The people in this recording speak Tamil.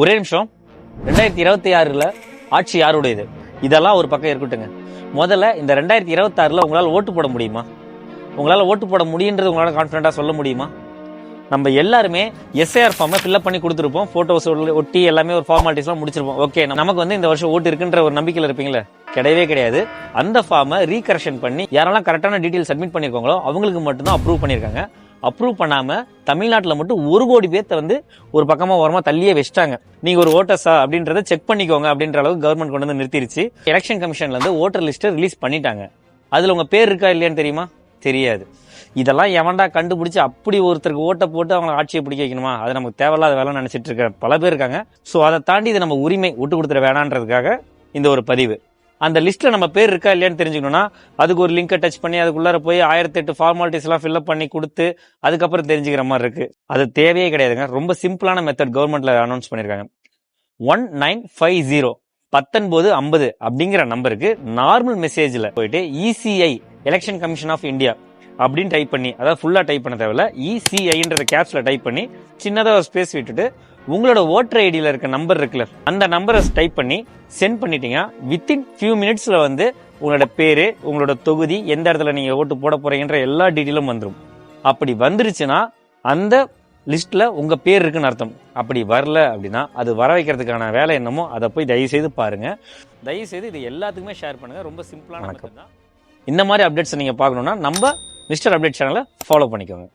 ஒரே நிமிஷம். ரெண்டாயிரத்தி இருபத்தி ஆறில் ஆட்சி யாருடையது? இதெல்லாம் ஒரு பக்கம் இருக்கட்டுங்க முதல்ல இந்த ரெண்டாயிரத்தி இருபத்தாறுல உங்களால் ஓட்டு போட முடியுமா? உங்களால் ஓட்டு போட முடியுன்றது உங்களால் கான்ஃபிடண்ட்டாக சொல்ல முடியுமா? நம்ம எல்லாருமே எஸ்ஐஆர் ஃபார்மை ஃபில்அப் பண்ணி கொடுத்துருப்போம். ஃபோட்டோஸ் ஒட்டி எல்லாமே ஒரு ஃபார்மாலிட்டிஸ்லாம் முடிச்சிருப்போம். ஓகே நமக்கு வந்து இந்த வருஷம் ஓட்டு இருக்குன்ற ஒரு நம்பிக்கையில் இருப்பீங்களே? கிடையவே கிடையாது. அந்த ஃபார்மை ரீகரெக்ஷன் பண்ணி யாரெல்லாம் கரெக்டான டீட்டெயில் சப்மிட் பண்ணியிருக்காங்களோ அவங்களுக்கு மட்டும்தான் அப்ரூவ் பண்ணியிருக்காங்க. அப்ரூவ் பண்ணாம தமிழ்நாட்டில் மட்டும் ஒரு கோடி பேர்த்த வந்து ஒரு பக்கமா ஓரமா தள்ளியே வச்சிட்டாங்க. நீங்க ஒரு ஓட்டர்ஸா அப்படின்றத செக் பண்ணிக்கோங்க அப்படின்ற அளவுக்கு கவர்மெண்ட் கொண்டு வந்து நிறுத்திருச்சு. எலெக்ஷன் கமிஷன்ல இருந்து ஓட்டர் லிஸ்ட்டை ரிலீஸ் பண்ணிட்டாங்க. அதுல உங்க பேர் இருக்கா இல்லையான்னு தெரியுமா? தெரியாது. இதெல்லாம் எவன்டா கண்டுபிடிச்சி அப்படி ஒருத்தருக்கு ஓட்டை போட்டு அவங்களை ஆட்சியை பிடிக்க வைக்கணுமா? அது நமக்கு தேவையில்லாத வேலை நினைச்சிட்டு இருக்க பல பேர் இருக்காங்க. ஸோ அதை தாண்டி இது நம்ம உரிமை விட்டு கொடுத்துட வேணான்றதுக்காக இந்த ஒரு பதிவு. அந்த லிஸ்ட்ல நம்ம பேர் இருக்கா இல்லையான்னு தெரிஞ்சுக்கணும்னா அதுக்கு ஒரு லிங்கை டச் பண்ணி அதுக்குள்ளார போய் ஆயிரத்தி எட்டு ஃபார்மாலிட்டிஸ் எல்லாம் ஃபில்அப் பண்ணி கொடுத்து அதுக்கப்புறம் தெரிஞ்சுக்கிற மாதிரி இருக்கு. அது தேவையே கிடையாதுங்க. ரொம்ப சிம்பிளான மெத்தட் கவர்மெண்ட்ல அனௌன்ஸ் பண்ணிருக்காங்க. ஒன் நைன் ஃபைவ் ஜீரோ பத்தொன்பது ஐம்பது அப்படிங்கிற நம்பருக்கு நார்மல் மெசேஜ்ல போயிட்டு ECI election commission of India அப்படின்னு டைப் பண்ணி அதாவது ஃபுல்லா டைப் பண்ண தேவையில்ல. இசிஐன்றத கேப்ஸ்ல டைப் பண்ணி சின்னதா ஒரு ஸ்பேஸ் விட்டுட்டு உங்களோட ஓட்டர் ஐடியில இருக்க நம்பர் இருக்குல்ல அந்த நம்பரை டைப் பண்ணி சென்ட் பண்ணிட்டீங்கன்னா வித்தின் ஃபியூ மினிட்ஸ்ல வந்து உங்களோட பேரு உங்களோட தொகுதி எந்த இடத்துல நீங்க ஓட்டு போட போறீங்கன்ற எல்லா டீட்டெயிலும் வந்துடும் அப்படி வந்துருச்சுன்னா அந்த லிஸ்ட்ல உங்க பேர் இருக்குன்னு அர்த்தம். அப்படி வரல அப்படின்னா அது வர வைக்கிறதுக்கான வேலை என்னமோ அதை போய் தயவு செய்து பாருங்க. தயவு செய்து இது எல்லாத்துக்குமே ஷேர் பண்ணுங்க. ரொம்ப சிம்பிளான தான். இந்த மாதிரி அப்டேட்ஸ் நீங்க பார்க்கணும்னா நம்ம மிஸ்டர் அப்டேட் சேனலை ஃபாலோ பண்ணிக்கோங்க.